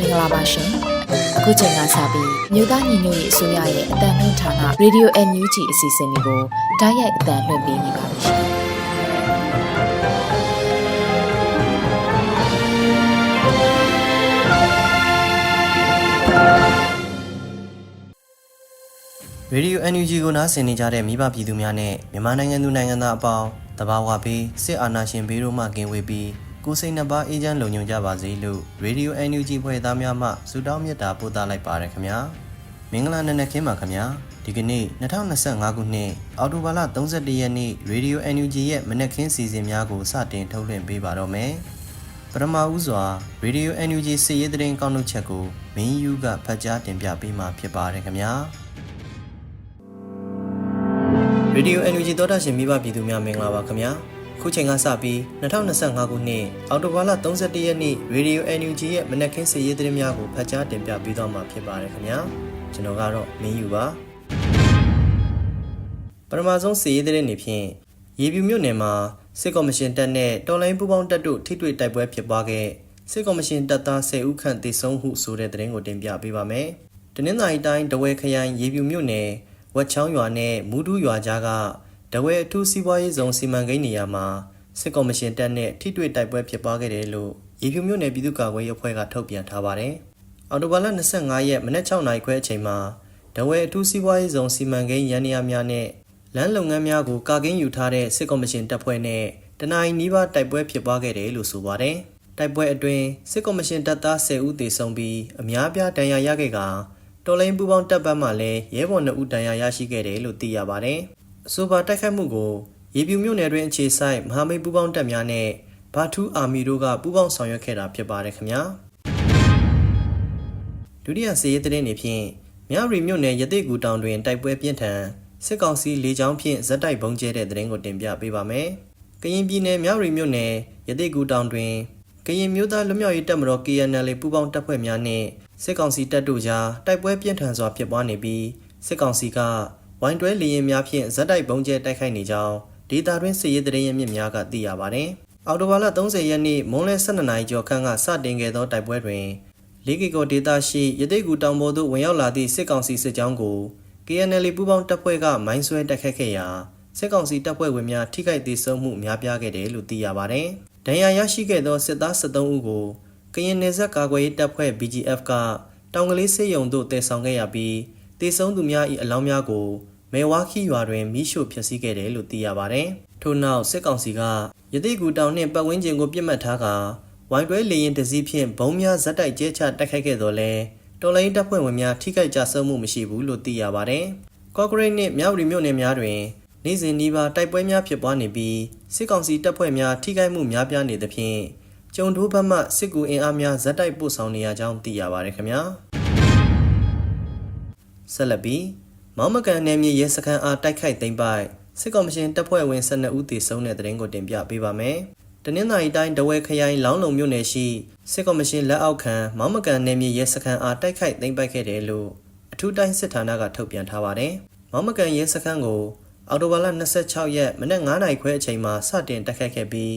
မင်္ဂလာပါရှင်အခုချိန်ကစပြီးမြို့သားညီညွတ်ရေးအစိုးရရဲ့အတန်လှည့်ဌာန Radio NUG အစီအစဉ်လေးကိုဓာတ်ရိုက်အတန်လှည့်ပေးနေပါပြီရှင်ရေဒီယို NUG ကိုနားဆင်နေကြတဲ့မိဘပြည်သူများနဲ့မြန်မာနိုင်ငံသူနိုင်ငံသားအပေါင်းတဘာဝဘေးစစ်အာဏာရှင်ဘေးတို့မှကင်းဝေးပြီး ကိုယ်စိတ်နှပါအေးချမ်းလုံခြုံကြပါစေလို့ရေဒီယို NUG ဖွဲ့သားများမှဆုတောင်းမေတ္တာပို့သလိုက်ပါရခင်ဗျာမင်္ဂလာနံနက်ခင်းပါခင်ဗျာဒီကနေ့2025ခုနှစ်အောက်တိုဘာလ31ရက်နေ့ရေဒီယို NUG ရဲ့မနက်ခင်းစီစဉ်များကိုစတင်ထုတ်လွှင့်ပေးပါတော့မယ်ပထမဦးစွာရေဒီယို NUG စီရေးသတင်းကောက်နှုတ်ချက်ကိုမင်းယူကဖတ်ကြားတင်ပြပေးမှာဖြစ်ပါတယ်ခင်ဗျာရေဒီယို NUG သောတာရှင်မိဘပြည်သူများမင်္ဂလာပါခင်ဗျာ ခုချိန်ကစပြီး2025ခုနှစ်အောက်တိုဘာလ31ရက်နေ့ရေဒီယို NUG ရဲ့မနက်ခင်းစီရေးသတင်းများကိုဖတ်ကြားတင်ပြပေးသွားမှာဖြစ်ပါတယ်ခင်ဗျာကျွန်တော်ကတော့မင်းယူပါပထမဆုံးစီရေးသတင်းတွေဖြင့်ရေပြူမြို့နယ်မှာစစ်ကော်မရှင်တပ်နဲ့တော်လိုင်းပူးပေါင်းတပ်တို့ထိတွေ့တိုက်ပွဲဖြစ်ပွားခဲ့စစ်ကော်မရှင်တပ်သား10ဦးခန့်သေဆုံးဟုဆိုတဲ့သတင်းကိုတင်ပြပေးပါမယ်တနင်္သာရီတိုင်းတဝဲခရိုင်ရေပြူမြို့နယ်ဝက်ချောင်းရွာနဲ့မူဒူးရွာကြားက တဝဲအထူးစီးပွားရေးဇုံစီမံကိန်းနေရာမှာစစ်ကော်မရှင်တပ်နဲ့ထိတွေ့တိုက်ပွဲဖြစ်ပွားခဲ့တယ်လို့ရေဖြူမြို့နယ်ပြည်သူ့ကာကွယ်ရေးအဖွဲ့ကထုတ်ပြန်ထားပါတယ်။အော်တိုဘာလ25ရက်မနက်6နာရီခွဲအချိန်မှာတဝဲအထူးစီးပွားရေးဇုံစီမံကိန်းရန်နေရာများနဲ့လမ်းလုပ်ငန်းများကိုကာကင်းယူထားတဲ့စစ်ကော်မရှင်တပ်ဖွဲ့နဲ့တနအီနီးပါးတိုက်ပွဲဖြစ်ပွားခဲ့တယ်လို့ဆိုပါတယ်။တိုက်ပွဲအတွင်းစစ်ကော်မရှင်တပ်သား10ဦးသေဆုံးပြီးအများပြားဒဏ်ရာရခဲ့ကာတော်လိုင်းပူပေါင်းတပ်ပတ်မှလည်းရဲဘော်2ဦးတန်ရာရရှိခဲ့တယ်လို့သိရပါတယ်။ အဆိုပါတိုက်ခိုက်မှုကိုရေပြူမြို့နယ်တွင်အခြေစိုက်မဟာမိတ်ပူပေါင်းတပ်များနဲ့ဘာထူးအာမီတို့ကပူးပေါင်းဆောင်ရွက်ခဲ့တာဖြစ်ပါတယ်ခင်ဗျာ။ဒုတိယစီးရေးသတင်းတွေဖြင့်မြရီမြို့နယ်ရတိကူတောင်တွင်တိုက်ပွဲပြင်းထန်စစ်ကောင်စီလေကြောင်းဖြင့်ဇက်တိုက်ပုံကျဲတဲ့သတင်းကိုတင်ပြပေးပါမယ်။ကရင်ပြည်နယ်မြရီမြို့နယ်ရတိကူတောင်တွင်ကရင်မျိုးသားလွတ်မြောက်ရေးတပ်မတော် KNL ပူးပေါင်းတပ်ဖွဲ့များနဲ့စစ်ကောင်စီတပ်တို့ကြားတိုက်ပွဲပြင်းထန်စွာဖြစ်ပွားနေပြီးစစ်ကောင်စီက ဝိုင်းတွဲလေရင်များဖြင့်ဇက်တိုက်ပုံကျဲတိုက်ခိုက်နေကြောင်းဒေတာတွင်စစ်ရေးတရင်ရမြစ်များကသိရပါဗျ။အော်တိုဘာလ30ရက်နေ့မွန်းလယ်12နာရီကျော်ခန့်ကစတင်ခဲ့သောတိုက်ပွဲတွင်လေးကီကိုဒေတာရှိရတိတ်ကူတောင်ပေါ်သို့ဝင်ရောက်လာသည့်စစ်ကောင်စီစစ်ကြောင်းကို KNL ပူးပေါင်းတပ်ဖွဲ့ကမိုင်းဆွဲတိုက်ခတ်ခဲ့ရာစစ်ကောင်စီတပ်ဖွဲ့ဝင်များထိခိုက်ဒေဆုံးမှုများပြားခဲ့တယ်လို့သိရပါဗျ။ဒဏ်ရာရရှိခဲ့သောစစ်သား73ဦးကိုကရင်နယ်စပ်ကာကွယ်ရေးတပ်ဖွဲ့ BGF ကတောင်ကလေးစေယုံတို့တည်ဆောင်ခဲ့ရပြီးတည်ဆုံးသူများ၏အလောင်းများကို မဲဝါခီရွာတွင်မိရှို့ဖျက်ဆီးခဲ့တယ်လို့သိရပါဗျ။ထို့နောက်စစ်ကောင်စီကရတိကူတောင်နှင့်ပတ်ဝန်းကျင်ကိုပြစ်မှတ်ထားကာဝိုင်းတွဲလေရင်တစည်းဖြင့်ဘုံများဇက်တိုက်ကျဲချတိုက်ခိုက်ခဲ့တော်လဲတော်လိုင်းတပ်ဖွဲ့ဝင်များထိခိုက်ကြဆုံးမှုမရှိဘူးလို့သိရပါဗျ။ကော့ဂရိတ်နှင့်မြောက်ရီမြို့နယ်များတွင်နေ့စဉ်နှီးပါတိုက်ပွဲများဖြစ်ပွားနေပြီးစစ်ကောင်စီတပ်ဖွဲ့များထိခိုက်မှုများပြားနေသဖြင့်ကျုံတိုးဘက်မှစစ်ကူအင်အားများဇက်တိုက်ပို့ဆောင်နေရကြောင်းသိရပါတယ်ခင်ဗျာဆက်လက်ပြီး မောင်မကန်နယ်မြေရဲစခန်းအားတိုက်ခိုက်သိမ်းပိုက်စစ်ကောင်မရှင်တပ်ဖွဲ့ဝင်12ဦးသေဆုံးတဲ့တဲ့ရင်ကိုတင်ပြပေးပါမယ်တနင်္သာရီတိုင်းဒဝဲခရိုင်လောင်းလုံမြို့နယ်ရှိစစ်ကောင်မရှင်လက်အောက်ခံမောင်မကန်နယ်မြေရဲစခန်းအားတိုက်ခိုက်သိမ်းပိုက်ခဲ့တယ်လို့အထူးတိုင်းစစ်ဌာနကထုတ်ပြန်ထားပါတယ်မောင်မကန်ရဲစခန်းကိုအော်တိုဘာလ26ရက်မနက်9:00နာရီခွဲအချိန်မှာစတင်တိုက်ခိုက်ခဲ့ပြီး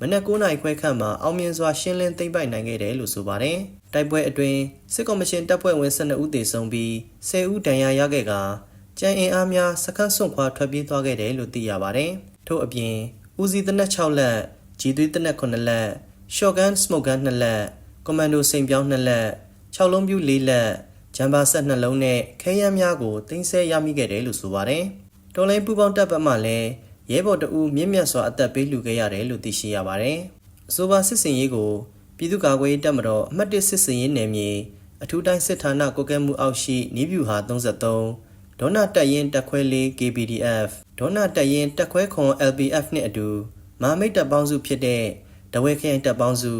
မနက်9နာရီခွဲခန့်မှာအောင်မြင်စွာရှင်းလင်းသိမ်းပိုက်နိုင်ခဲ့တယ်လို့ဆိုပါတယ်။တိုက်ပွဲအတွင်းစစ်ကော်မရှင်တပ်ဖွဲ့ဝင်12ဦးသေဆုံးပြီး10ဦးဒဏ်ရာရခဲ့ကာကြံအင်အားများစခန်းစွန့်ခွာထွက်ပြေးသွားခဲ့တယ်လို့သိရပါတယ်။ထို့အပြင်ဦးစီးတနက်6လက်၊ဂျီသွေးတနက်9လက်၊ရှော့ဂန်စမိုဂန်2လက်၊ကွန်မန်ဒိုစိန်ပြောင်း2လက်၊6လုံးပြူ4လက်၊ဂျမ်ဘာဆက်2လုံးနဲ့ခဲယမ်းများကိုတင်ဆက်ရမိခဲ့တယ်လို့ဆိုပါတယ်။တော်လိုင်းပူပေါင်းတပ်ပတ်မှလည်း ရဲဘော်တအူးမြင့်မြတ်စွာအသက်ပေးလှူခဲ့ရတယ်လို့သိရှိရပါတယ်။အဆိုပါစစ်စင်ရေးကိုပြည်သူ့ကာကွယ်ရေးတပ်မတော်အမှတ်၁စစ်စင်ရေးနယ်မြေအထူးတိုင်းစစ်ဌာနကိုကဲမှုအောက်ရှိနီးဗျူဟာ33ဒေါနာတက်ရင်တက်ခွဲလေး KPDF ဒေါနာတက်ရင်တက်ခွဲခွန် LPF နဲ့အတူမဟာမိတ်တပ်ပေါင်းစုဖြစ်တဲ့ဒဝဲခရိုင်တပ်ပေါင်းစု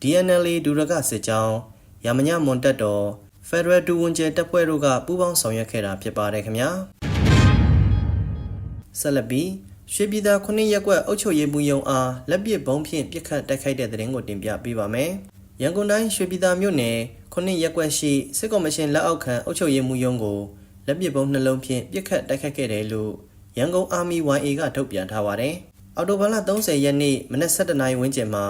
DNLA ဒူရကစစ်ကြောင်းရမညမွန်တက်တော် Federal တူဝန်ကျဲတပ်ဖွဲ့တို့ကပူးပေါင်းဆောင်ရွက်ခဲ့တာဖြစ်ပါတယ်ခင်ဗျာဆက်လက်ပြီး ရွှေပြည်သာခုနှစ်ရက်ကွက်အုပ်ချုပ်ရေးမှူးရုံအားလက်ပစ်ဘုံဖြင့်ပစ်ခတ်တိုက်ခိုက်တဲ့တဲ့ရင်ကိုတင်ပြပေးပါမယ်။ရန်ကုန်တိုင်းရွှေပြည်သာမြို့နယ်ခုနှစ်ရက်ကွက်ရှိစစ်ကော်မရှင်လက်အောက်ခံအုပ်ချုပ်ရေးမှူးရုံကိုလက်ပစ်ဘုံနှလုံးဖြင့်ပစ်ခတ်တိုက်ခိုက်ခဲ့တယ်လို့ရန်ကုန်အာမီ YA ကထုတ်ပြန်ထားပါတယ်။အော်တိုဘာလ30ရက်နေ့မနက်7:00နာရီဝန်းကျင်မှာ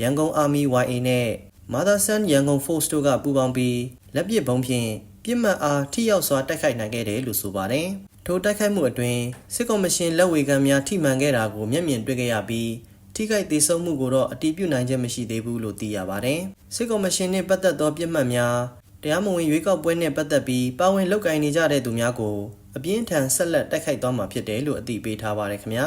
ရန်ကုန်အာမီ YA နဲ့ Mother Son ရန်ကုန် Force တို့ကပူးပေါင်းပြီးလက်ပစ်ဘုံဖြင့်ပြစ်မှတ်အားထိရောက်စွာတိုက်ခိုက်နိုင်ခဲ့တယ်လို့ဆိုပါတယ်။ ထိုတိုက်ခိုက်မှုအတွင်းစစ်ကော်မရှင်လက်ဝေခံများထိမှန်ခဲ့တာကိုမျက်မြင်တွေ့ခဲ့ရပြီးထိခိုက်သေးဆုံးမှုကိုတော့အတည်ပြုနိုင်ခြင်းမရှိသေးဘူးလို့သိရပါတယ်။စစ်ကော်မရှင်နှင့်ပတ်သက်သောပြစ်မှတ်များတရားမဝင်ရွေးကောက်ပွဲနှင့်ပတ်သက်ပြီးပါဝင်လုပ်ကိုင်နေကြတဲ့သူများကိုအပြင်းထန်ဆက်လက်တိုက်ခိုက်သွားမှာဖြစ်တယ်လို့အသိပေးထားပါတယ်ခင်ဗျာ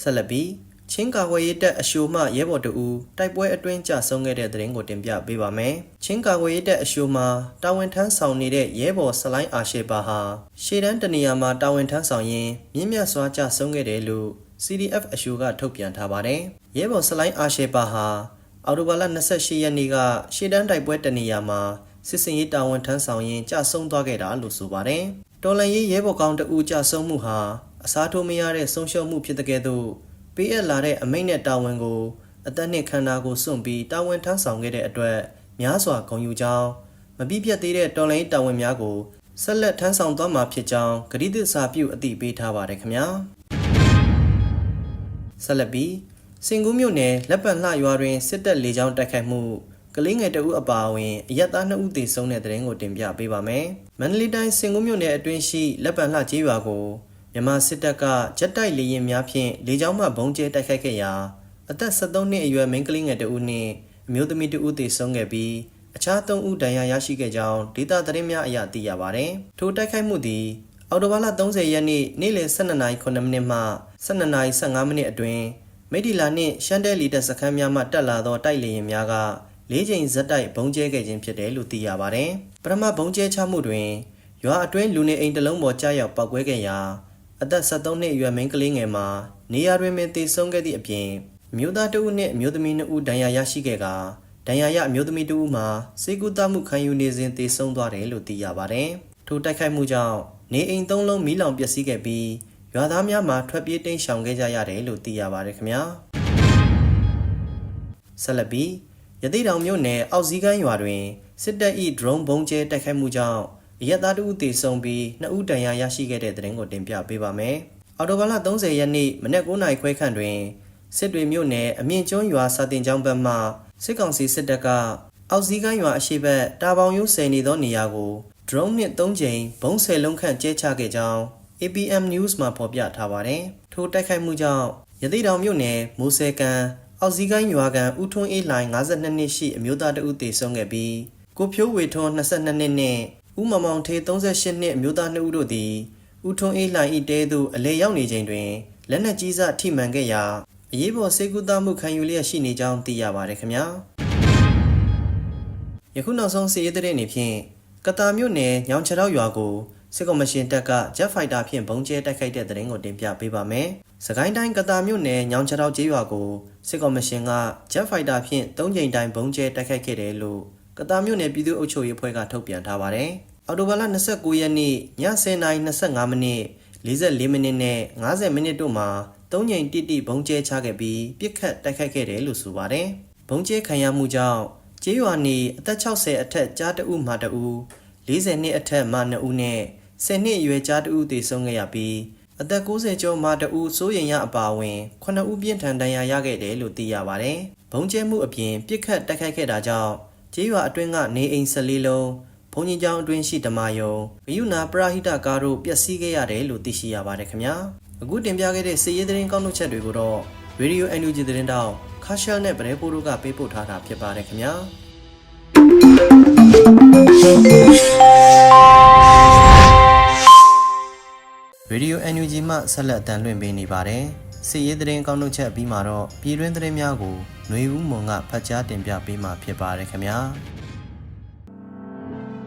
ဆက်လက်ပြီး ချင်းကာကွယ်ရေးတပ်အရှိုမှရဲဘော်တူတိုက်ပွဲအတွင်းကြဆုံးခဲ့တဲ့တဲ့ရင်ကိုတင်ပြပေးပါမယ်ချင်းကာကွယ်ရေးတပ်အရှိုမှတာဝန်ထမ်းဆောင်နေတဲ့ရဲဘော်စလိုင်းအာရှေပါဟာရှေ့တန်းတနေရာမှာတာဝန်ထမ်းဆောင်ရင်းမြင့်မြတ်စွာကြဆုံးခဲ့တယ်လို့ CDF အရှိုကထုတ်ပြန်ထားပါတယ်ရဲဘော်စလိုင်းအာရှေပါဟာအော်တိုဘာလ28ရက်နေ့ကရှေ့တန်းတိုက်ပွဲတနေရာမှာစစ်စင်ရေးတာဝန်ထမ်းဆောင်ရင်းကြဆုံးသွားခဲ့တာလို့ဆိုပါတယ်။တော်လန်ရေးရဲဘော်ကောင်တအူကြဆုံးမှုဟာအစားထိုးမရတဲ့ဆုံးရှုံးမှုဖြစ်တဲ့ကဲ့သို့ ပေးအပ်လာတဲ့အမိန့်နဲ့တာဝန်ကိုအသက်နှင့်ခန္ဓာကိုစွန့်ပြီးတာဝန်ထမ်းဆောင်ခဲ့တဲ့အတွက်များစွာဂုဏ်ယူကြောင်းမပြည့်ပြတ်သေးတဲ့တော်လန်ရေးတာဝန်များကိုဆက်လက်ထမ်းဆောင်သွားမှာဖြစ်ကြောင်းဂရုသစ္စာပြုအသိပေးထားပါတယ်ခင်ဗျာ။ဆက်လက်ပြီးစင်ကူးမြို့နယ်လက်ပတ်လှရွာတွင်စစ်တပ်လေကြောင်းတိုက်ခိုက်မှုကလေးငယ်တအုပ်အပါအဝင်အရက်သား2ဦးသေဆုံးတဲ့တဲ့ရင်ကိုတင်ပြပေးပါမယ်။မန္တလေးတိုင်းစင်ကူးမြို့နယ်အတွင်းရှိလက်ပတ်လှကျေးရွာကို မြန်မာစစ်တပ်ကဂျက်တိုက်လေယာဉ်များဖြင့်လေကြောင်းမှဘုံကျဲတိုက်ခိုက်ခဲ့ရာအသက်73နှစ်အရွယ်မိန်းကလေးငယ်တဦးနှင့်အမျိုးသမီးတဦးသေဆုံးခဲ့ပြီးအခြား3ဦးဒဏ်ရာရရှိခဲ့ကြောင်းဒေတာသတင်းများအရသိရပါဗျ။ထိုတိုက်ခိုက်မှုသည်အော်တိုဘာလ30ရက်နေ့နေ့လယ်12:09မိနစ်မှ12:15မိနစ်အတွင်းမိဒီလာနှင့်ရှန်တဲလီတက်စခန်းများမှတက်လာသောတိုက်လေယာဉ်များကလေးချိန်ဇက်တိုက်ဘုံကျဲခဲ့ခြင်းဖြစ်တယ်လို့သိရပါတယ်။ပထမဘုံကျဲချမှုတွင်ရွာအတွင်းလူနေအိမ်တစ်လုံးပေါ်ကြားရောက်ပောက်ကွဲခဲ့ရာ အသက်73နှစ်အရွယ်မိန်းကလေးငယ်မှာနေရာတွင်ပင်သေဆုံးခဲ့သည့်အပြင်မြို့သားတဦးနှင့်အမျိုးသမီးနှစ်ဦးဒဏ်ရာရရှိခဲ့ကာဒဏ်ရာရအမျိုးသမီးတဦးမှာစေကူတမှုခံယူနေစဉ်သေဆုံးသွားတယ်လို့သိရပါတယ်။ထိုတိုက်ခိုက်မှုကြောင့်နေအိမ်သုံးလုံးမီးလောင်ပျက်စီးခဲ့ပြီးရွာသားများမှာထွက်ပြေးတိမ်းရှောင်ခဲ့ကြရတယ်လို့သိရပါတယ်ခင်ဗျာ။ဆက်လက်ပြီးရသေးတောင်မြို့နယ်အောက်စည်းကမ်းရွာတွင်စစ်တပ်၏ဒရုန်းဘုံကျဲတိုက်ခိုက်မှုကြောင့် အရက်သားတဦးသေဆုံးပြီးနှစ်ဦးဒဏ်ရာရရှိခဲ့တဲ့တဲ့ရင်ကိုတင်ပြပေးပါမယ်။အော်တိုဘာလ30ရက်နေ့မနက်9:00နာရီခွဲခန့်တွင်စစ်တွေမြို့နယ်အမြင့်ကျွန်းရွာစာတင်ကျောင်းဘက်မှစစ်ကောင်စီစစ်တပ်ကအောက်စည်းကမ်းရွာအရှိဘက်တာပေါင်ရိုးဆယ်နေသောနေရာကို drone နှင့်3ကြိမ်ဘုံဆယ်လုံးခန့်ကျဲချခဲ့ကြောင်း APM News မှာဖော်ပြထားပါတယ်။ထိုတိုက်ခိုက်မှုကြောင့်ရသေးတောင်မြို့နယ်မိုးဆဲကန်အောက်စည်းကိုင်းရွာကန်ဦးထွန်းအေးလိုင်52နှစ်ရှိအမျိုးသားတဦးသေဆုံးခဲ့ပြီးကိုဖြိုးဝေထွန်း22နှစ်နဲ့ ဦးမမောင်ထေး38နှစ်အမျိုးသား2ဦးတို့သည်ဦးထွန်းအေးလိုင်ဤတဲသို့အလဲရောက်နေချိန်တွင်လက်နက်ကြီးစထိမှန်ခဲ့ရာအရေးပေါ်စေကူတာမှုခံယူလျက်ရှိနေကြောင်းသိရပါတယ်ခင်ဗျာယခုနောက်ဆုံးစီးရဲတဲ့အနေဖြင့်ကတာမြို့နယ်ညောင်ချောက်ရွာကိုစစ်ကော်မရှင်တပ်ကဂျက်ဖိုက်တာဖြင့်ဘုံကျဲတိုက်ခိုက်တဲ့တဲ့ရင်ကိုတင်ပြပေးပါမယ်။စကိုင်းတိုင်းကတာမြို့နယ်ညောင်ချောက်ကျေးရွာကိုစစ်ကော်မရှင်ကဂျက်ဖိုက်တာဖြင့်၃ကြိမ်တိုင်ဘုံကျဲတိုက်ခိုက်ခဲ့တယ်လို့ ကတာမြို့နယ်ပြည်သူ့အုပ်ချုပ်ရေးအဖွဲ့ကထုတ်ပြန်ထားပါတယ်။အော်တိုဘာလ29ရက်နေ့ည10:25မိနစ်44မိနစ်နဲ့50မိနစ်တို့မှာ၃ကြိမ်တိတိဘုံကျဲချခဲ့ပြီးပြစ်ခတ်တိုက်ခိုက်ခဲ့တယ်လို့ဆိုပါတယ်။ဘုံကျဲခံရမှုကြောင့်ကျေးရွာနေအသက်60အထက်ကြားတအုပ်မှတအုပ်40နှစ်အထက်မှ2ဦးနဲ့10နှစ်အရွယ်ကြားတဦးသေဆုံးခဲ့ရပြီးအသက်60ကျော်မှတဦးစိုးရင်ရအပါအဝင်9ဦးပြင်းထန်ဒဏ်ရာရခဲ့တယ်လို့သိရပါတယ်။ဘုံကျဲမှုအပြင်ပြစ်ခတ်တိုက်ခိုက်ခဲ့တာကြောင့် ကျေးရွာအတွင်းကနေအိမ်14လုံးဘုံကြီးကျောင်းအတွင်းရှိဓမာယုံဘယူနာပရာဟိတကားတို့ပျက်စီးခဲ့ရတယ်လို့သိရှိရပါတယ်ခင်ဗျာ။အခုတင်ပြခဲ့တဲ့စည်ရေးသတင်းကောက်နှုတ်ချက်တွေကိုတော့ Radio NUG သတင်းတောက်ခါရှယ်နဲ့ဗရဲပိုးတို့ကပေးပို့ထားတာဖြစ်ပါတယ်ခင်ဗျာ။ Radio NUG မှဆက်လက်အတန်လွှင့်ပေးနေပါတယ်။ စစ်ရေးသတင်းကောင်းထုတ်ချက်ပြီးမှတော့ပြည်တွင်းသတင်းများကိုຫນွေဦးမွန်ကဖတ်ကြားတင်ပြပေးမှာဖြစ်ပါတယ်ခင်ဗျာ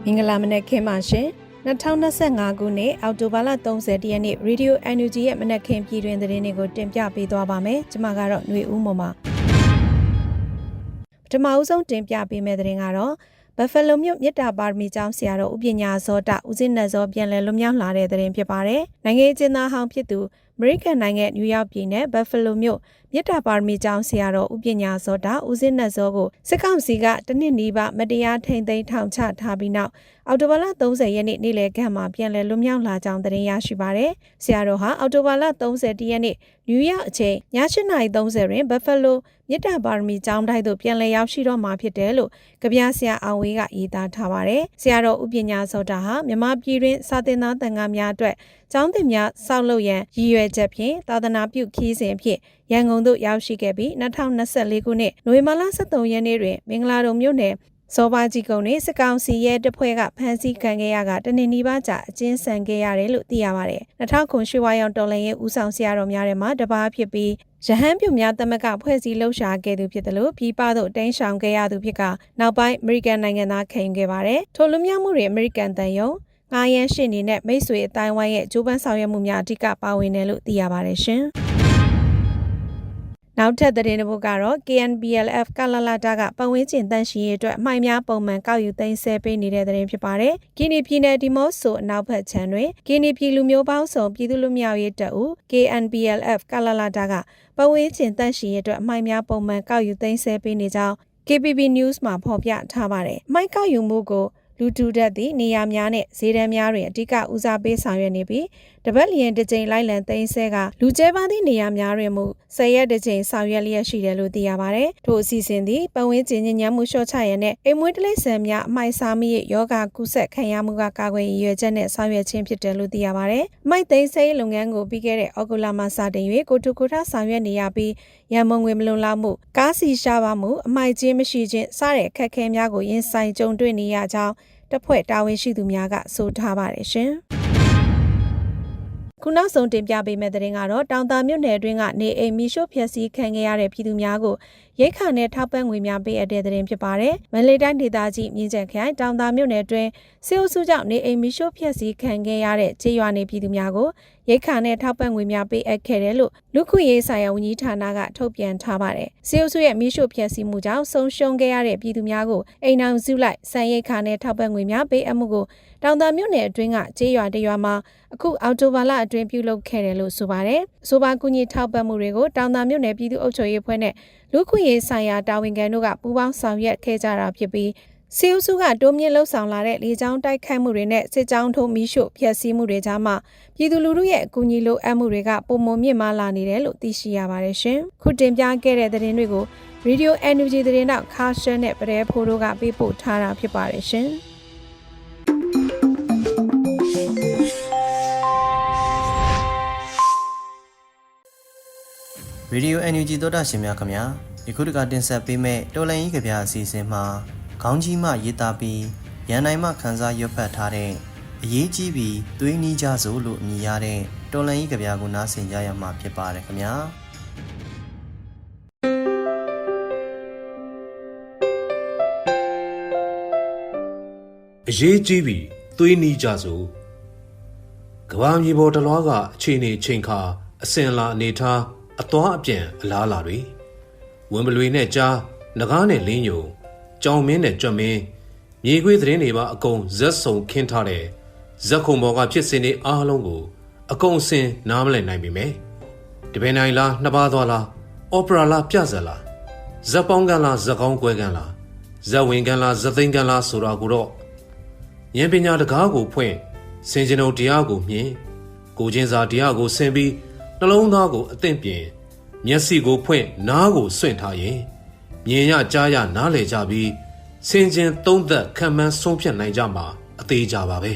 မင်္ဂလာမနက်ခင်းပါရှင်2025ခုနှစ်အောက်တိုဘာလ30ရက်နေ့ Radio NUG ရဲ့မနက်ခင်းပြည်တွင်သတင်းတွေကိုတင်ပြပေးသွားပါမယ်ကျွန်မကတော့ຫນွေဦးမမပထမအဦးဆုံးတင်ပြပေးမယ့်သတင်းကတော့ဘဖလိုမြို့မြစ်တာပါရမီကျောင်းဆရာတော်ဥပညာဇောတဦးစင်းနတ်ဇောပြန်လည်လွတ်မြောက်လာတဲ့သတင်းဖြစ်ပါတယ်နိုင်ငံချင်းသားဟောင်းဖြစ်သူ အမေရိကန်နိုင်ငံနယူးယောက်ပြည်နယ်ဘတ်ဖလိုမြို့မြစ်တာပါရမီကျောင်းဆရာတော်ဦးပညာစောတာဦးစင်းနတ်စောကိုစစ်ကောင်စီကတနစ်နီးပါမတရားထိန်သိမ်းထောင်ချထားပြီးနောက်အော်တိုဘာလ30ရက်နေ့နေ့လယ်ခန့်မှာပြန်လည်လွတ်မြောက်လာကြောင်းသတင်းရရှိပါရယ်ဆရာတော်ဟာအော်တိုဘာလ30ရက်နေ့နယူးယောက်အချိန်ည8:30တွင်ဘတ်ဖလို မြစ်တာပါရမီကျောင်းတိုင်းသို့ပြန်လည်ရောက်ရှိတော့မှာဖြစ်တယ်လို့ကြပြဆရာအောင်ဝေးကရေးသားထားပါတယ်ဆရာတော်ဦးပညာစောတာဟာမြမပြည်တွင်စာသင်သားတန်ခါများအတွက်ကျောင်းသင်များစောက်လုပ်ရန်ရည်ရွယ်ချက်ဖြင့်သာသနာပြုခီးစဉ်ဖြင့်ရန်ကုန်သို့ရောက်ရှိခဲ့ပြီး2024ခုနှစ်နိုဝင်ဘာလ23ရက်နေ့တွင်မင်္ဂလာတုံမြို့နယ်စောပါကြီးကုန်းတွင်စစ်ကောင်စီရဲတပ်ဖွဲ့ကဖမ်းဆီးခံခဲ့ရကတနင်္နီးပါးကြာအကျဉ်းဆန်ခဲ့ရတယ်လို့သိရပါတယ်။2000ခုရွှေဝါရောင်တော်လှန်ရေးဦးဆောင်ဆရာတော်များထဲမှာတပါးဖြစ်ပြီး ရဟန်းပြုများတမကဖွဲ့စည်းလှုပ်ရှားခဲ့သူဖြစ်တယ်လို့ပြည်ပသို့တင်းရှောင်ခဲ့ရသူဖြစ်ကနောက်ပိုင်းအမေရိကန်နိုင်ငံသားခံယူခဲ့ပါတယ်။ထိုလူမျိုးမှုတွေအမေရိကန်တန်ယုံငားရန်ရှင်းနေတဲ့မိတ်ဆွေအတိုင်းဝိုင်းရဲ့ဂျိုးပန်းဆောင်ရွက်မှုများအဓိကပါဝင်တယ်လို့သိရပါတယ်ရှင်။နောက်ထပ်သတင်းတစ်ပုဒ်ကတော့ KNBLF ကလလာတာကပတ်ဝန်းကျင်တန့်ရှင်းရေးအတွက်အမိုင်များပုံမှန်ကောက်ယူသိမ်းဆည်းပေးနေတဲ့သတင်းဖြစ်ပါတယ်။ကီနီပြည်နယ်ဒီမော့ဆိုအနောက်ဘက်ခြမ်းတွင်ကီနီပြည်လူမျိုးပေါင်းစုံပြည်သူလူမျိုးရေးတပ်ဦး KNBLF ကလလာတာက ပတ်ဝန်းကျင်တန့်ရှင်းရေးအတွက်အမိုင်များပုံမှန်ကောက်ယူသိမ်းဆည်းပေးနေကြောင်း KPB News မှာဖော်ပြထားပါတယ်။မိုက်ကောက်ယူမှုကိုလူတူတက်သည့်နေရာများနဲ့ဈေးတန်းများတွင်အဓိကဦးစားပေးဆောင်ရွက်နေပြီး တပတ်လျင်တစ်ကြိမ်လိုက်လံသိမ်းဆဲကလူကျဲပါသည့်နေရာများတွင်မူဆယ်ရက်တစ်ကြိမ်ဆောင်ရွက်လျက်ရှိတယ်လို့သိရပါတယ်။ထို့အစီအစဉ်သည်ပတ်ဝန်းကျင်ညဉ့်ညမ်းမှုလျှော့ချရန်နဲ့အိမ်မွေးတလိဆန်များအမိုက်စားမိရဲ့ယောဂကုဆက်ခံရမှုကကာကွယ်ရည်ရွယ်ချက်နဲ့ဆောင်ရွက်ခြင်းဖြစ်တယ်လို့သိရပါတယ်။အမိုက်သိမ်းဆဲလုပ်ငန်းကိုပြီးခဲ့တဲ့အော်ဂူလာမှာစတင်၍ကိုတူကိုထဆောင်ရွက်နေရပြီးရန်မုံငွေမလုံလောက်မှုကားစီရှားပါမှုအမိုက်ချင်းမရှိခြင်းစတဲ့အခက်အခဲများကိုရင်ဆိုင်ကြုံတွေ့နေရကြောင်းတပ်ဖွဲ့တာဝန်ရှိသူများကဆိုထားပါတယ်ရှင်။ ခုနောက်ဆုံးတင်ပြပေးမယ့်သတင်းကတော့တောင်တာမြို့နယ်အတွင်းကနေအိမ်မီရှို့ဖျက်ဆီးခံခဲ့ရတဲ့ပြည်သူများကို ရိတ်ခါနဲ့ထောက်ပံ့ငွေများပေးအပ်တဲ့သတင်းဖြစ်ပါတယ်။မန္တလေးတိုင်းဒေသကြီးမြင်းကျန်ခရိုင်တောင်တာမြို့နယ်အတွင်းစေအုပ်စုကြောင့်နေအိမ်မီရှို့ဖျက်ဆီးခံခဲ့ရတဲ့ခြေရွာနေပြည်သူများကိုရိတ်ခါနဲ့ထောက်ပံ့ငွေများပေးအပ်ခဲ့တယ်လို့လူခွင့်ရေးဆိုင်ရာဝန်ကြီးဌာနကထုတ်ပြန်ထားပါတယ်။စေအုပ်စုရဲ့မီရှို့ဖျက်ဆီးမှုကြောင့်ဆုံးရှုံးခဲ့ရတဲ့ပြည်သူများကိုအိမ်အောင်စုလိုက်စံရိတ်ခါနဲ့ထောက်ပံ့ငွေများပေးအပ်မှုကိုတောင်တာမြို့နယ်အတွင်းကခြေရွာတရွာမှာအခုအော်တိုဘာလအတွင်းပြုလုပ်ခဲ့တယ်လို့ဆိုပါတယ်။အဆိုပါကူညီထောက်ပံ့မှုတွေကိုတောင်တာမြို့နယ်ပြည်သူ့အုပ်ချုပ်ရေးဖွဲ့နဲ့လူခွင့်ရေးဆိုင်ရာတာဝန်ခံတို့ကပူးပေါင်းဆောင်ရွက်ခဲ့ကြတာဖြစ်ပြီးစီအုပ်စုကတိုးမြင့်လှုပ်ဆောင်လာတဲ့လေကြောင်းတိုက်ခိုက်မှုတွေနဲ့စစ်ကြောင်းထိုးမီးရှို့ဖျက်ဆီးမှုတွေကြားမှာပြည်သူလူထုရဲ့အကူအညီလိုအပ်မှုတွေကပုံမမြင့်မားလာနေတယ်လို့သိရှိရပါတယ်ရှင်။ခုတင်ပြခဲ့တဲ့သတင်းတွေကို Radio Energy သတင်းတော့ခါရှန်နဲ့ပရဲဖိုးတို့ကပေးပို့ထားတာဖြစ်ပါတယ်ရှင်။ Radio NUG သောတာရှင်များခင်ဗျာ ယခုတကတင်ဆက်ပေးမယ့်တော်လန်ကြီးကြပြအစီအစဉ်မှာခေါင်းကြီးမှရေးသားပြီးရန်နိုင်မှခန်းစားရွတ်ဖတ်ထားတဲ့အရေးကြီးပြီးသွေးနီးကြစို့လို့အမည်ရတဲ့တော်လန်ကြီးကြပြကိုနားဆင်ကြရမှာဖြစ်ပါတယ်ခင်ဗျာအရေးကြီးပြီးသွေးနီးကြစို့ကဘာမြေပေါ်တလွားကအခြေအနေချိန်ခါအစင်လာအနေထားအသွားအပြန်အလားလာတွေ ဝင်ပလွေနဲ့ကြားငကားနဲ့လင်းယုံကြောင်မင်းနဲ့ကြွမင်းမြေခွေးသတင်းတွေပါအကုန်ဇက်ဆုံခင်းထားတဲ့ဇက်ခုံပေါ်ကဖြစ်စဉ်တွေအားလုံးကို အကုန်စင်နားမလည်နိုင်ပြီမယ်တပင်နိုင်လားနှစ်ပါးသွားလားအော်ပရာလားပြဇက်လားဇက်ပေါင်းကန်လားဇက်ကောင်းကွဲကန်လားဇက်ဝင်ကန်လားဇက်သိန်းကန်လားဆိုတာကိုတော့ဉာဏ်ပညာတကားကိုဖွင့်စင်ကြင်ုံတရားကိုမြင်ကိုချင်းစာတရားကိုဆင်ပြီးနှလုံးသားကိုအသင့်ပြင် မျက်စိကိုဖွင့်နားကိုစွန့်ထားရင်မြင်ရကြားရနားလည်ကြပြီးစင်ကြင်သုံးသက်ခံမှန်းဆုံးဖြတ်နိုင်ကြမှာအသေးကြပါပဲ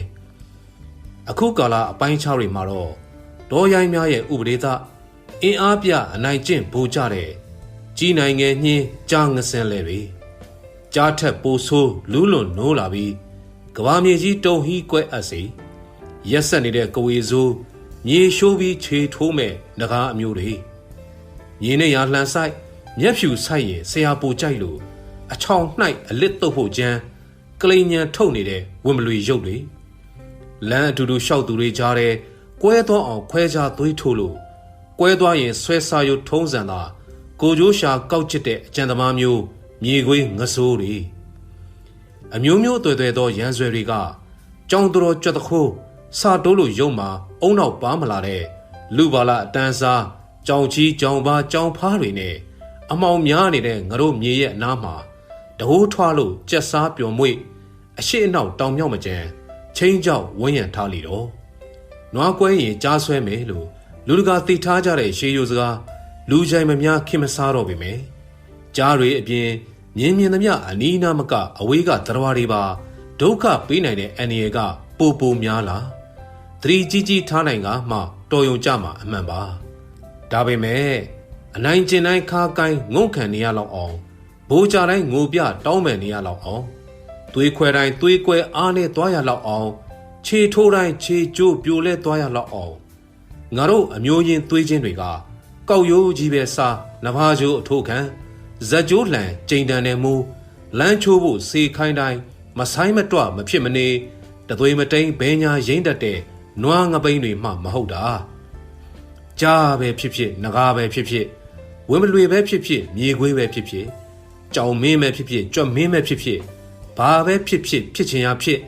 အခုကာလအပိုင်းခြားတွေမှာတော့ဒေါ်ရိုင်းများရဲ့ဥပဒေသအင်အားပြအနိုင်ကျင့်ဗိုလ်ကြတဲ့ကြီးနိုင်ငံညင်းကြားငစင်လဲပြီကြားထက်ပိုဆိုးလူးလွန်နိုးလာပြီးကဘာမြေကြီးတုံဟီးကွဲအပ်စေရက်ဆက်နေတဲ့ကဝေဆိုးမြေရှိုးပြီးခြေထိုးမဲ့ငကားအမျိုးတွေ မြေနဲ့ရာလှန်ဆိုင်မျက်ဖြူဆိုင်ရင်ဆရာပူကြိုက်လို့အချောင်နှိုက်အလစ်တုပ်ဖို့ကြမ်းကလိန်ညံထုတ်နေတဲ့ဝင်မလွေရုပ်တွေလမ်းအတူတူရှောက်သူတွေကြားတဲ့ကွဲသွားအောင်ခွဲခြားသွေးထိုးလို့ကွဲသွားရင်ဆွဲစားရုပ်ထုံးစံသာကိုကြိုးရှာကောက်ချစ်တဲ့အကြံသမားမျိုးမြေခွေးငဆိုးတွေအမျိုးမျိုးအသွယ်သွယ်သောရန်ဆွဲတွေကကြောင်တော်ကြွက်တခိုးစာတိုးလို့ရုံမှာအုံနောက်ပါမလာတဲ့လူပါလာအတန်းစား ကြောင်ချီကြောင်ပါကြောင်ဖားတွေနဲ့အမောင်များနေတဲ့ငါတို့မြေရဲ့အနားမှာတဟိုးထွားလို့ကြက်စားပျော်မွေ့အရှိအနောက်တောင်မြောက်မကျန်ချင်းကြောက်ဝန်းရံထားလီတော့နွားကွဲရင်ကြားဆွဲမယ်လို့လူတကာသိထားကြတဲ့ရှေးရိုးစကားလူချိုင်မများခင်မစားတော့ပေမယ်ကြားတွေအပြင်မြင်းမြင်သမျှအနီးနားမကအဝေးကသတ္တဝါတွေပါဒုက္ခပေးနိုင်တဲ့အန္တရာယ်ကပိုပိုများလာသတိကြီးကြီးထားနိုင်ကမှတော်ယုံကြမှာအမှန်ပါ ဒါပေမဲ့အနိုင်ကျင်တိုင်းခါကိုင်းငုံခံနေရလောက်အောင်ဘိုးကြတိုင်းငိုပြတောင်းပန်နေရလောက်အောင်သွေးခွဲတိုင်းသွေးကွဲအားနဲ့သွားရလောက်အောင်ခြေထိုးတိုင်းခြေကျိုးပြိုလဲသွားရလောက်အောင်ငါတို့အမျိုးရင်းသွေးချင်းတွေကကောက်ရိုးကြီးပဲစားနဘာကျိုးအထိုးခံဇက်ကျိုးလှန်ကြိမ်တန်တဲ့မူလမ်းချိုးဖို့စေခိုင်းတိုင်းမဆိုင်မတွမဖြစ်မနေတသွေးမတိန်ဘဲညာရင်းတတ်တဲ့နွားငပိန်းတွေမှမဟုတ်တာ ကြားပဲဖြစ်ဖြစ်ငကားပဲဖြစ်ဖြစ်ဝင်းမလွေပဲဖြစ်ဖြစ်မြေခွေးပဲဖြစ်ဖြစ်ကြောင်မင်းပဲဖြစ်ဖြစ်ကြွက်မင်းပဲဖြစ်ဖြစ်ဘာပဲဖြစ်ဖြစ်ဖြစ်ချင်ရဖြစ်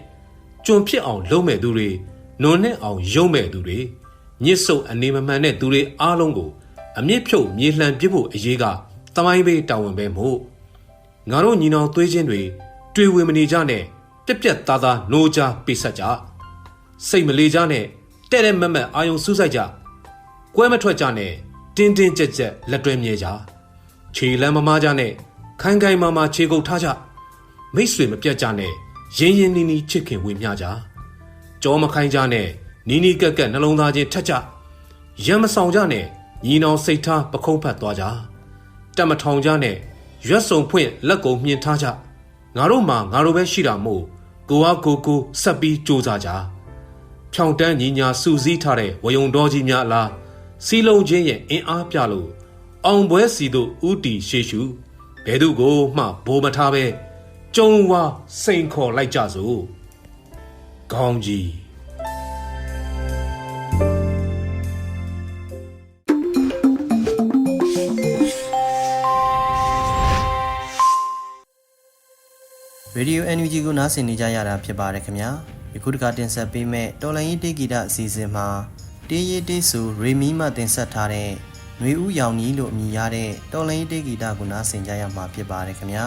ကျွန်ဖြစ်အောင်လုံးမဲ့သူတွေနွန်နဲ့အောင်ယုံမဲ့သူတွေညစ်ဆုပ်အနေမမှန်တဲ့သူတွေအားလုံးကို အမြင့်ဖြုတ်မြေလှန်ပစ်ဖို့အရေးကတမိုင်းဘေးတာဝန်ပဲမို့ငါတို့ညီနောင်သွေးချင်းတွေတွေ့ဝေမနေကြနဲ့ပြက်ပြက်သားသားနိုးကြပိဆက်ကြစိတ်မလေးကြနဲ့တဲ့တဲ့မက်မက်အာယုံစူးစိုက်ကြ ကွဲမထွက်ကြနဲ့တင်းတင်းကြက်ကြက်လက်တွဲမြဲကြခြေလမ်းမမားကြနဲ့ခိုင်ခိုင်မာမာခြေကုပ်ထားကြမိတ်ဆွေမပြတ်ကြနဲ့ရင်းရင်းနီးနီးချစ်ခင်ဝေမျှကြကြောမခိုင်းကြနဲ့နီးနီးကက်ကက်နှလုံးသားချင်းထက်ကြရံမဆောင်ကြနဲ့ညီနောင်စိတ်ထားပခုံးဖတ်သွားကြတက်မထောင်ကြနဲ့ရွက်စုံဖွင့်လက်ကုံမြင်ထားကြငါတို့မှငါတို့ပဲရှိတာမို့ကိုအားကိုကိုဆက်ပြီးစူးစမ်းကြဖြောင်တန်းညီညာစူစည်းထားတဲ့ဝယုံတော်ကြီးများအလား စီလုံးချင်းရဲ့အင်အားပြလို့အောင်ပွဲစီတို့ဥတီရှေရှုဘဲသူကိုမှဘိုးမထားပဲကျုံဝါစိန်ခေါ်လိုက်ကြစို့ခေါင်းကြီးရေဒီယို NUG ကိုနားဆင်နေကြရတာဖြစ်ပါတယ်ခင်ဗျာယခုတခါတင်ဆက်ပေးမဲ့တော်လန်ရေးတေးဂီတအစီအစဉ်မှာ တေးရေးတေးဆိုရေမီမှတင်ဆက်ထားတဲ့ຫນွေဦးရောင်ကြီးလို့အမည်ရတဲ့တော်လန်ရေးတေးဂီတကိုနားဆင်ကြရမှာဖြစ်ပါတယ်ခင်ဗျာ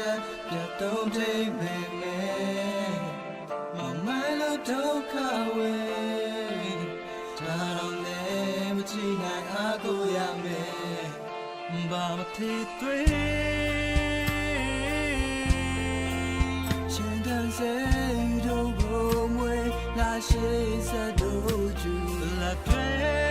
ချက်ပြတ်တုံးထိပ်ပဲမယ်မမိုင်းလို့ဒုက္ခဝေဒါတော့လည်းမချီနိုင်အားကိုရမယ်ဘာမဖြစ်သွေးရှင်တန်စေတို့ဘုံမွေလာရှိစတို့ကျူလာတွေ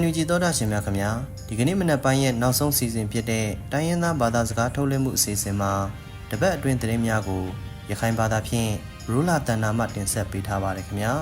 NUG သောတာရှင်များခင်ဗျာဒီကနေ့မနက်ပိုင်းရဲ့နောက်ဆုံးစီစဉ်ဖြစ်တဲ့တိုင်းရင်းသားဘာသာစကားထုတ်လွှင့်မှုအစီအစဉ်မှာတပတ်အတွင်းသတင်းများကိုရခိုင်ဘာသာဖြင့်ရူလာတန်နာမှတင်ဆက်ပေးထားပါတယ်ခင်ဗျာ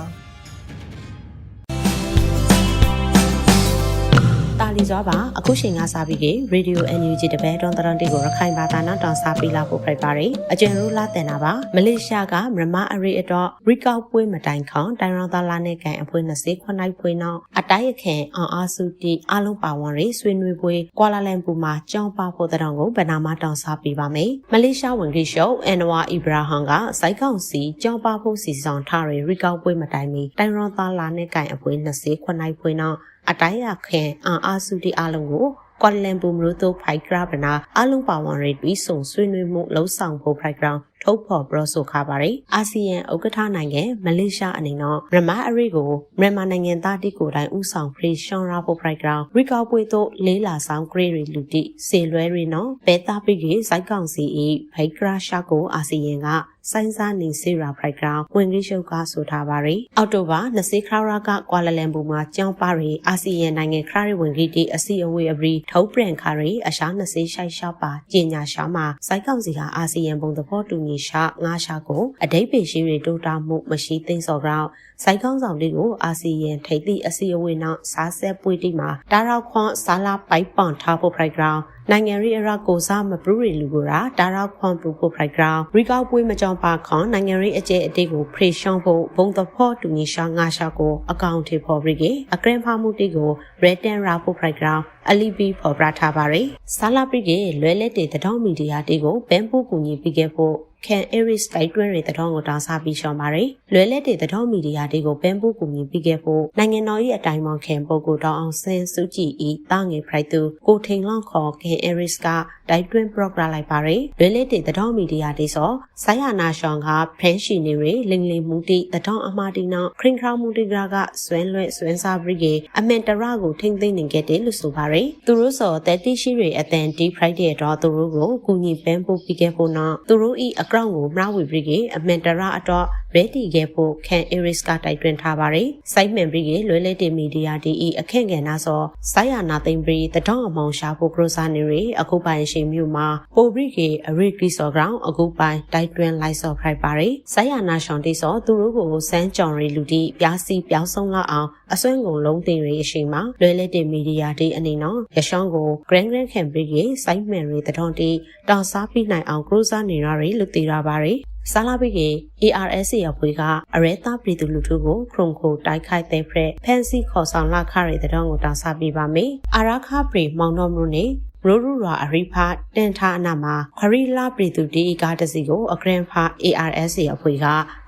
လီစွာပါအခုချိန်ကစားပြီးကရေဒီယို NUG တပည့်တော်တရန်တီကိုရခိုင်ဘာသာနာတောင်စားပေးလာဖို့ဖိုက်ပါတယ်အကျဉ်ရူလာတင်တာပါမလေးရှားကမြန်မာအရေးအတွက်ရီကောက်ပွဲမတိုင်ခေါင်တိုင်ရောင်သားလာနဲ့ကန်အဖွဲ20ခွနိုင်ဖွဲနောက်အတိုက်အခင်အောင်အားစုတီအလုံးပါဝန်ရေးဆွေးနွေးပွဲကွာလာလမ်ပူမှာကြောင်းပါဖို့တရောင်ကိုဗနာမတောင်စားပေးပါမယ်မလေးရှားဝန်ကြီးချုပ်အန်နဝါအီဘရာဟန်ကစိုက်ကောင်စီကြောင်းပါဖို့စီဆောင်ထားတဲ့ရီကောက်ပွဲမတိုင်မီတိုင်ရောင်သားလာနဲ့ကန်အဖွဲ20ခွနိုင်ဖွဲနောက် အတိုင်းရခင်အာအာစုတီအလုံးကိုကွာလမ်ပူမလို့တို့ဖိုက်ဂရဗနာအလုံးပါဝန်ရိတ်ပြီးဆုံဆွေးနွေးမှုလှုပ်ဆောင်ဖို့ဖိုက်ဂရောင်းထုတ်ဖော်ပရောဆိုခါပါတယ်အာဆီယံဥက္ကဋ္ဌနိုင်ငံမလေးရှားအနေနဲ့မြန်မာအရေးကိုမြန်မာနိုင်ငံသားတိကိုယ်တိုင်ဥဆောင်ဖရီရှွန်ရာဖို့ဖိုက်ဂရောင်းရီကောက်ပွေတို့လေးလာဆောင်ဂရေရီလူတိစေလွဲရီနော်ဘဲတာပိကေဇိုက်ကောင်စီဤဖိုက်ဂရာရှာကိုအာဆီယံက စိုင်းစားနေစေရာဖိုက်ဂရောင်းဝင်ကြီးရှုပ်ကဆိုထားပါတယ်အောက်တိုဘာ20ခရရာကကွာလာလမ်ပူမှာကျောင်းပါရီအာဆီယံနိုင်ငံခရရီဝင်ကြီးတီအစီအဝေးအပြီးထုတ်ပြန်ခရီအရှာ20ရှိုက်ရှာပါကျင်ညာရှာမှာစိုက်ကောင်စီဟာအာဆီယံဘုံသဘောတူညီရှာငါးရှာကိုအတိတ်ပေရှိတွေတိုးတာမှုမရှိသိမ့်စော်ကြောင်းစိုက်ကောင်ဆောင်တွေကိုအာဆီယံထိပ်သည့်အစီအဝေးနောက်စားဆက်ပွေတိမှာတာရောက်ခွန်ဆာလာပိုက်ပန်ထားဖို့ဖိုက်ဂရောင်း နိုင်ငံရေးအရာကိုစားမပရူရီလူကိုရာတာရောက်ခွန်ပူဖို့ဖိုက်ဂရောင်းရီကောက်ပွေးမကြောင်ပါခွန်နိုင်ငံရေးအကျဲအတိတ်ကိုဖရေရှောင်းဖို့ဘုံသဖောတူညီရှာငါရှာကိုအကောင့်ထေဖော်ပြီးကအကရင်ဖာမှုတိကို red and ra ဖို့ဖိုက်ဂရောင်းအလီပီဖော်ပြထားပါရယ်ဆာလာပရီကလွဲလက်တဲ့တထောင်မီဒီယာတီကိုဘန်ပူကူညီပြီးခဲ့ဖို့ ကန်အေရစ်တိုက်တွဲတဲ့တထောင်ကိုတောင်းစားပြီးရှောင်းပါရယ်လွဲလက်တဲ့တထောင်မီဒီယာတီကိုဘန်ပူကူညီပြီးခဲ့ဖို့နိုင်ငံတော်၏အတိုင်းမောင်ခင်ပုဂ္ဂိုလ်တောင်းအောင်ဆန်းစုကြည်ဤတာငယ်ဖရိုက်သူကိုထိန်လောက်ခေါ်ကန်အေရစ်က တိုက်တွန်းပရော့ဂရလိုက်ပါရယ်လွဲလက်တဲ့တတော်မီဒီယာတိစောဆိုင်ယာနာရှောင်းကဖရန်ရှိနေရလင်းလင်းမှုတိတတော်အမာတီနောခရင်ခရောင်မှုတိကကဆွဲလွဲ့ဆွဲစားပရိကအမန်တရကိုထိမ့်သိမ့်နေခဲ့တယ်လို့ဆိုပါရယ်သူတို့စောတက်တိရှိတွေအတန်ဒီဖရိုက်တဲ့တော့သူတို့ကိုကူညီပန်းပို့ပြီးခဲ့ဖို့နောက်သူတို့ဤအကောင့်ကိုမရဝေပရိကအမန်တရအတော့ ရဲတီခဲ့ဖို့ခန်အေရစ်ကတိုက်တွန်းထားပါရယ်စိုက်မှန်ပရိကလွဲလက်တဲ့မီဒီယာဒီဤအခန့်ကဏ္ဍစောဆိုင်ယာနာသိမ့်ပရိတတော်အမောင်ရှာဖို့ကရိုစာနေရအခုပိုင်ရှင်မြို့မှာပိုပရိကအရိကရီစောဂရောင်းအခုပိုင်တိုက်တွန်းလိုက်စောဖရိုက်ပါရယ်ဆိုင်ယာနာရှောင်းတိစောသူတို့ကိုစမ်းကြော်ရီလူတီပြားစီပြောင်းဆုံးလောက်အောင်အစွမ်းကုန်လုံးတင်ရအရှိန်မှာလွဲလက်တဲ့မီဒီယာဒီအနေနော်ရရှောင်းကို Grand Grand Campaign ရဲ့စိုက်မှန်ရီတတော်တီတောင်စားပြီးနိုင်အောင်ကရိုစာနေရရီလို့သိရပါရယ် ဆာလာဘီက ARS အဖွဲ့ကအရဲသားပြည်သူလူထုကိုခရုံခိုတိုက်ခိုက်တဲ့ဖရက်ဖန်စီခေါ်ဆောင်လာခရတဲ့တောင်းကိုတောင်းစားပေးပါမယ်။အာရခပရီမောင်တော်မလို့နေရိုရူရာအရိဖာတန်ထာအနာမှာခရီလာပြည်သူတီကားတစီကိုအဂရန်ဖာ ARS အဖွဲ့က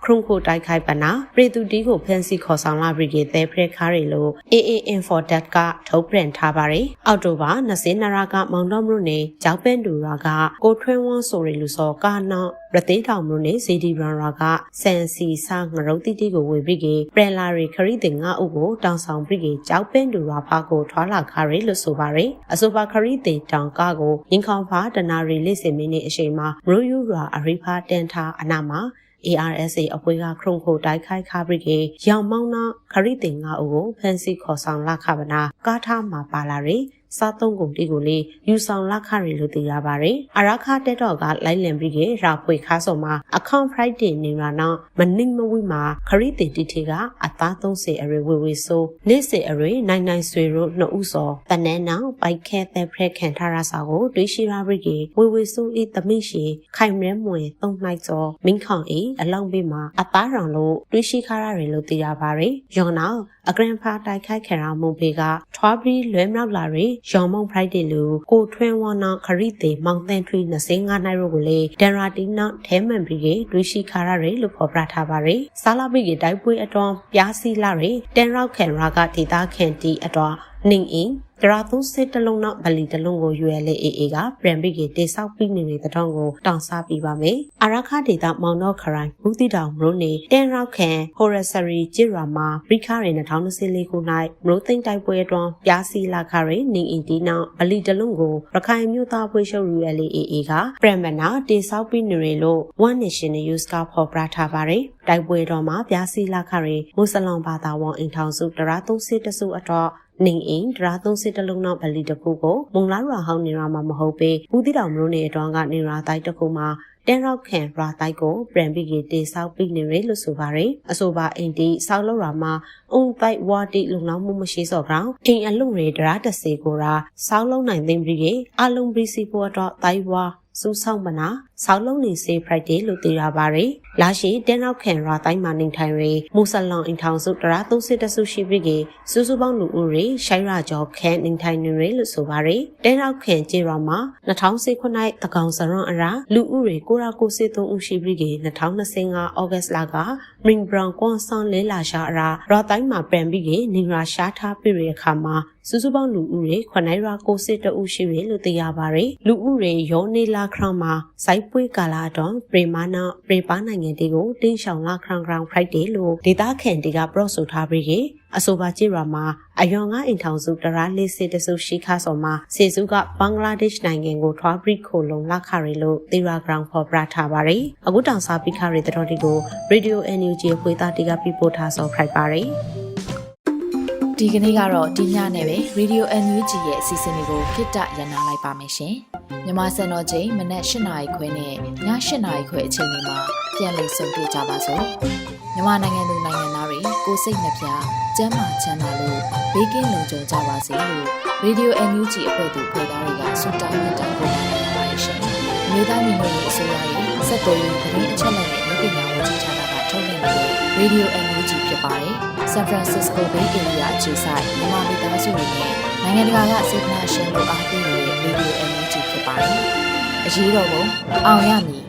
ခရုံခိုတိုက်ခိုက်ပနာပြည်သူတီကိုဖန်စီခေါ်ဆောင်လာပြီးကတဲ့ဖရက်ခါရီလို့ AA Info Dat ကထုတ်ပြန်ထားပါတယ်။အောက်တိုဘာ20နရာကမောင်တော်မလို့နေကြောက်ပန်တူရာကကိုထွန်းဝန်းဆိုရီလူစောကာနောရသေးတောင်မလို့နေဇီဒီဘရန်ရာကဆန်စီစာငရုတ်တီတီကိုဝေပြီးကပရလာရီခရီးတင်ငါအုပ်ကိုတောင်ဆောင်ပြီးကကြောက်ပန်တူရာဖာကိုထွာလာခါရီလို့ဆိုပါရယ်အဆိုပါခရီးတင်တောင်ကားကိုရင်ခေါင်ဖာတနာရီလေးစင်မင်းနေအချိန်မှာရိုယူရာအရိဖာတန်ထာအနာမှာ ARSA အဖွဲ့ကခရုံခိုတိုက်ခိုက်ခါပရိကေရောင်မောင်းနာခရီးတင်ငါအုပ်ကိုဖန်စီခေါ်ဆောင်လာခပနာကားထားမှာပါလာရယ်စားသုံးကုန်တီကိုလေယူဆောင်လက်ခရီလို့သိရပါတယ်။အရာခတက်တော့ကလိုက်လံပြီးကရာဖွေခါဆောင်မှာအကောင့်ဖရိုက်တင်နေရနောက်မနစ်မဝိမှာခရီတင်တီတီကအသား30အရေဝေဝေဆိုးနေ့စေအရေနိုင်နိုင်ဆွေတို့နှစ်ဦးစောတနန်းနောင်ပိုက်ခဲတဲ့ဖရက်ခံထားရစာကိုတွေးရှိရာပြီးကဝေဝေဆိုးဤတမိရှိခိုင်ရဲမွေသုံးနိုင်စောမင်းခေါင်ဤအလောင်းပေးမှာအသားရောင်လို့တွေးရှိခါရရလို့သိရပါတယ်။ရောနောက်အဂရန်ဖာတိုက်ခိုက်ခံရမှုပေကထွားပြီးလွဲမြောက်လာရီရောင်မုံဖရိုက်တယ်လူကိုထွန်းဝါနာခရီတေမောင်တန်ထွေ25နိုင်ရိုကိုလေဒန်ရာတီနောက်ထဲမှန်ပြီးကတွေးရှိခါရရလို့ဖော်ပြထားပါရယ်ဆာလာဘီကတိုက်ပွဲအတွန်းပြားစီလာရယ်တန်ရောက်ခံရာကဒေတာခန်တီအတွန်းနေအင်းဒရာသုံးစစ်တလုံးနောက်ဗလီတလုံးကို ULAA ကပြန်ပြီးကတိဆောက်ပြီးနေတဲ့တောင်းကိုတောင်းစားပြီးပါမယ်။အာရခဒေတာမောင်တော့ခရိုင်ဘူးတိတောင်မလို့နေတန်ရောက်ခံဟိုရဆရီဂျီရာမာပရိခရဲ2024ခု၌မလို့သိမ့်တိုက်ပွဲအတွန်းပြားစီလာခရဲနေအင်တီနောက်ဗလီတလုံးကိုရခိုင်မြို့သားဖွဲ့ရှုပ် ULAA ကပြန်မနာတိဆောက်ပြီးနေရလို့ One Nation News ကဖော်ပြထားပါတယ်။တိုက်ပွဲတော်မှာပြားစီလာခရဲမွတ်စလင်ဘာသာဝန်အိမ်ထောင်စုတရာသုံးစစ်တစုအတော့ နေအိမ်ဒရာသုံးစစ်တလုံးနောက်ဗလီတစ်ခုကိုမုံလာရွာဟောင်းနေရာမှာမဟုတ်ပေဦးတိတော်မျိုးနေအတွန်းကနေရာတိုက်တစ်ခုမှာတန်ရောက်ခံရာတိုက်ကိုပြန်ပြီးတေဆောက်ပြီးနေရလို့ဆိုပါရယ်အဆိုပါအိမ်တီဆောက်လောက်ရာမှာအုံတိုက်ဝါတီလုံလောက်မှုမရှိစော်ကောင်အိမ်အလုံရေဒရာတစေကိုရာဆောက်လုံးနိုင်သိမ့်ပြီးအလုံးပရိစီပေါ်တော့တိုက်ဝါစူးဆောင်မနာ ဆောက်လုံးနေစေဖရိုက်ဒေးလို့သိရပါရယ်လာရှိတန်နောက်ခံရာတိုင်းမှာနေထိုင်ရမူဆလောင်အင်ထောင်စုတရာသုံးစစ်တဆုရှိပြီးကစူးစူးပေါင်းလူဦးရေရှိုင်းရာကျော်ခန့်နေထိုင်နေရလို့ဆိုပါရယ်တန်နောက်ခံကျေရာမှာ2019ခုနှစ်တကောင်စရွန်အရာလူဦးရေ993ဦးရှိပြီးက2025ဩဂတ်လကမင်းဘရောင်ကွန်ဆန်လဲလာရှာအရာရာတိုင်းမှာပြန်ပြီးကနေရာရှာထားပြရအခါမှာစုစုပေါင်းလူဦးရေ9ရာ92ဦးရှိရလို့သိရပါရယ်လူဦးရေရောနေလာခရောင်မှာစိုက်ပွေးကာလာတော့ပရိမာနာပရိပါနိုင်ငံတီကိုတင်းရှောင်လာခရောင်ခရောင်ဖရိုက်တယ်လို့ဒေတာခန်တီကပရော့ဆိုထားပြီးကအဆိုပါကြည်ရွာမှာအယောင်ငါအိမ်ထောင်စုတရာလေးစစ်တစုရှိခါဆော်မှာစေစုကဘင်္ဂလားဒေ့ရှ်နိုင်ငံကိုထွားပရိခိုလုံလာခရီလို့သီရာဂရောင်ဖော်ပြထားပါရယ်အခုတောင်စားပိခရီတတော်တီကို Radio NUG ဖွေသားတီကပြပို့ထားဆော်ဖိုက်ပါရယ် ဒီကနေ့ကတော့ဒီညနဲ့ပဲ Radio NUG ရဲ့အစီအစဉ်လေးကိုခਿੱတရနာလိုက်ပါမယ်ရှင်။မြမစံတော်ချိန်မနက်၈နာရီခွဲနဲ့ည၈နာရီခွဲအချိန်တွေမှာပြန်လည်ဆုံတွေ့ကြပါစို့။မြမနိုင်ငံသူနိုင်ငံသားတွေကိုစိတ်နှပြကျန်းမာချမ်းသာလို့ဘေးကင်းလုံခြုံကြပါစေလို့ Radio NUG အဖွဲ့သူဖေသားတွေကဆုတောင်းမြတ်တာပို့နေရပါတယ်ရှင်။မြေသားမျိုးတွေအစိုးရရဲ့စက်တော်ရင်သတင်းအချက်အလက်တွေလုပ်ပညာဝန်ကြီးဌာနကထုတ်လွှင့်နေတဲ့ Radio NUG ဖြစ်ပါတယ်။ San Francisco Bay Area အခြေစိုက်မြန်မာမိသားစုတွေနဲ့နိုင်ငံတကာကစေတနာရှင်တို့အားပေးနေတဲ့ Radio NUG ဖြစ်ပါတယ်။အရေးတော်ပုံအောင်ရမည်